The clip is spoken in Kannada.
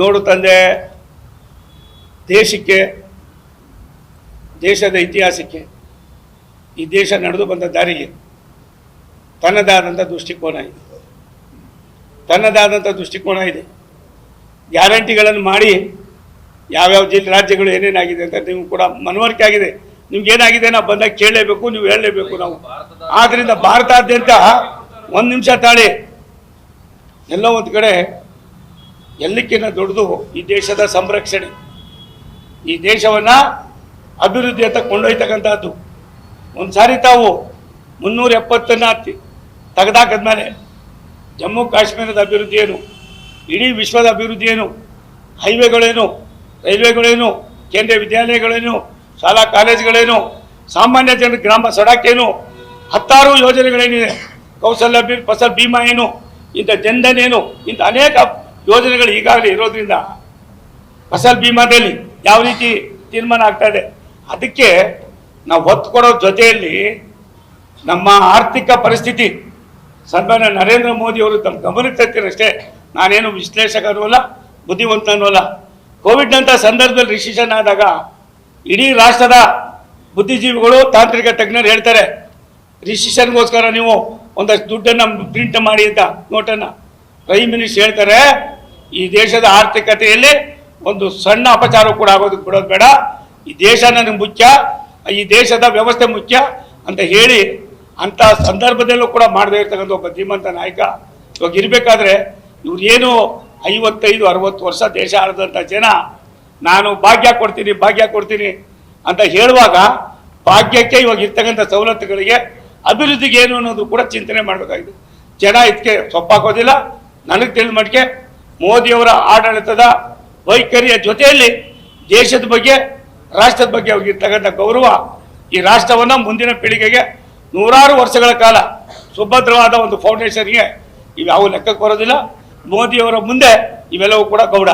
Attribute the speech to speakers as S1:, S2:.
S1: ನೋಡು ತಂದೆ, ದೇಶಕ್ಕೆ, ದೇಶದ ಇತಿಹಾಸಕ್ಕೆ, ಈ ದೇಶ ನಡೆದು ಬಂದ ದಾರಿಗೆ ತನ್ನದಾದಂಥ ದೃಷ್ಟಿಕೋನ ಇದೆ. ತನ್ನದಾದಂಥ ದೃಷ್ಟಿಕೋನ ಇದೆ. ಗ್ಯಾರಂಟಿಗಳನ್ನು ಮಾಡಿ ಯಾವ್ಯಾವ ಜಿಲ್ಲೆ ರಾಜ್ಯಗಳು ಏನೇನಾಗಿದೆ ಅಂತ ನೀವು ಕೂಡ ಮನವರಿಕೆ ಆಗಿದೆ. ನಿಮ್ಗೆ ಏನಾಗಿದೆ ನಾವು ಬಂದಾಗ ಕೇಳಲೇಬೇಕು, ನೀವು ಹೇಳಲೇಬೇಕು ನಾವು. ಆದ್ದರಿಂದ ಭಾರತಾದ್ಯಂತ ಒಂದು ನಿಮಿಷ ತಾಳಿ. ಎಲ್ಲೋ ಒಂದು ಕಡೆ ಎಲ್ಲಕ್ಕಿಂತ ದೊಡ್ಡದು ಈ ದೇಶದ ಸಂರಕ್ಷಣೆ. ಈ ದೇಶವನ್ನು ಅಭಿವೃದ್ಧಿ ಅಂತ ಕೊಂಡೊಯ್ತಕ್ಕಂಥದ್ದು ಒಂದು ಸಾರಿ ತಾವು ಮುನ್ನೂರ ಎಪ್ಪತ್ತನ್ನ ತೆಗೆದಾಕದ್ಮೇಲೆ ಜಮ್ಮು ಕಾಶ್ಮೀರದ ಅಭಿವೃದ್ಧಿ ಏನು ಇಡೀ ವಿಶ್ವದ ಅಭಿವೃದ್ಧಿ ಏನು ಹೈವೇಗಳೇನು, ರೈಲ್ವೆಗಳೇನು ಕೇಂದ್ರೀಯ ವಿದ್ಯಾಲಯಗಳೇನು, ಶಾಲಾ ಕಾಲೇಜುಗಳೇನು, ಸಾಮಾನ್ಯ ಜನರ ಗ್ರಾಮ ಸಡಕ್ಕೇನು ಹತ್ತಾರು ಯೋಜನೆಗಳೇನಿದೆ. ಕೌಶಲ್ಯ ಬಿ, ಫಸಲ್ ಭೀಮಾ ಏನು? ಇಂಥ ಜನ್ಧನ್ ಏನು? ಇಂಥ ಅನೇಕ ಯೋಜನೆಗಳು ಈಗಾಗಲೇ ಇರೋದ್ರಿಂದ ಫಸಲ್ ಭೀಮಾದಲ್ಲಿ ಯಾವ ರೀತಿ ತೀರ್ಮಾನ ಆಗ್ತಾ ಇದೆ? ಅದಕ್ಕೆ ನಾವು ಒತ್ತು ಕೊಡೋ ಜೊತೆಯಲ್ಲಿ ನಮ್ಮ ಆರ್ಥಿಕ ಪರಿಸ್ಥಿತಿ, ಸನ್ಮಾನ್ಯ ನರೇಂದ್ರ ಮೋದಿ ಅವರು ತಮ್ಮ ಗಮನಕ್ಕೆ ತರ್ತೀರಷ್ಟೇ. ನಾನೇನು ವಿಶ್ಲೇಷಕನೂ ಅಲ್ಲ, ಬುದ್ಧಿವಂತನೂ ಅಲ್ಲ. ಕೋವಿಡ್ನಂಥ ಸಂದರ್ಭದಲ್ಲಿ ರಿಸಿಷನ್ ಆದಾಗ ಇಡೀ ರಾಷ್ಟ್ರದ ಬುದ್ಧಿಜೀವಿಗಳು ತಾಂತ್ರಿಕ ತಜ್ಞರು ಹೇಳ್ತಾರೆ, ರಿಸಿಷನ್ಗೋಸ್ಕರ ನೀವು ಒಂದಷ್ಟು ದುಡ್ಡನ್ನು ಪ್ರಿಂಟ್ ಮಾಡಿ ಅಂತ ನೋಟನ್ನು. ಪ್ರೈಮ್ ಮಿನಿಸ್ಟರ್ ಹೇಳ್ತಾರೆ, ಈ ದೇಶದ ಆರ್ಥಿಕತೆಯಲ್ಲಿ ಒಂದು ಸಣ್ಣ ಅಪಚಾರ ಕೂಡ ಆಗೋದಕ್ಕೆ ಬಿಡೋದು ಬೇಡ. ಈ ದೇಶ ನನಗೆ ಮುಖ್ಯ, ಈ ದೇಶದ ವ್ಯವಸ್ಥೆ ಮುಖ್ಯ ಅಂತ ಹೇಳಿ ಅಂಥ ಸಂದರ್ಭದಲ್ಲೂ ಕೂಡ ಮಾಡದೇ ಇರ್ತಕ್ಕಂಥ ಒಬ್ಬ ಧೀಮಂತ ನಾಯಕ ಇವಾಗ ಇರಬೇಕಾದ್ರೆ ಇವ್ರು ಏನು ಐವತ್ತೈದು, ಅರವತ್ತು ವರ್ಷ ದೇಶ ಆಳಿದಂಥ ಜನ, ನಾನು ಭಾಗ್ಯ ಕೊಡ್ತೀನಿ ಭಾಗ್ಯ ಕೊಡ್ತೀನಿ ಅಂತ ಹೇಳುವಾಗ ಭಾಗ್ಯಕ್ಕೆ ಇವಾಗ ಇರ್ತಕ್ಕಂಥ ಸವಲತ್ತುಗಳಿಗೆ ಅಭಿವೃದ್ಧಿಗೆ ಏನು ಅನ್ನೋದು ಕೂಡ ಚಿಂತನೆ ಮಾಡಬೇಕಾಗಿದೆ. ಜನ ಇದಕ್ಕೆ ಸೊಪ್ಪಾಕೋದಿಲ್ಲ. ನನಗೆ ತಿಳಿದ ಮಟ್ಟಿಗೆ ಮೋದಿಯವರ ಆಡಳಿತದ ವೈಖರಿಯ ಜೊತೆಯಲ್ಲಿ ದೇಶದ ಬಗ್ಗೆ, ರಾಷ್ಟ್ರದ ಬಗ್ಗೆ ಅವ್ರಿಗಿರ್ತಕ್ಕಂಥ ಗೌರವ ಈ ರಾಷ್ಟ್ರವನ್ನು ಮುಂದಿನ ಪೀಳಿಗೆಗೆ ನೂರಾರು ವರ್ಷಗಳ ಕಾಲ ಸುಭದ್ರವಾದ ಒಂದು ಫೌಂಡೇಶನ್ಗೆ ಯಾವ ಲೆಕ್ಕಕ್ಕೆ ಬರೋದಿಲ್ಲ. ಮೋದಿಯವರ ಮುಂದೆ ಇವೆಲ್ಲವೂ ಕೂಡ ಗೌಡ.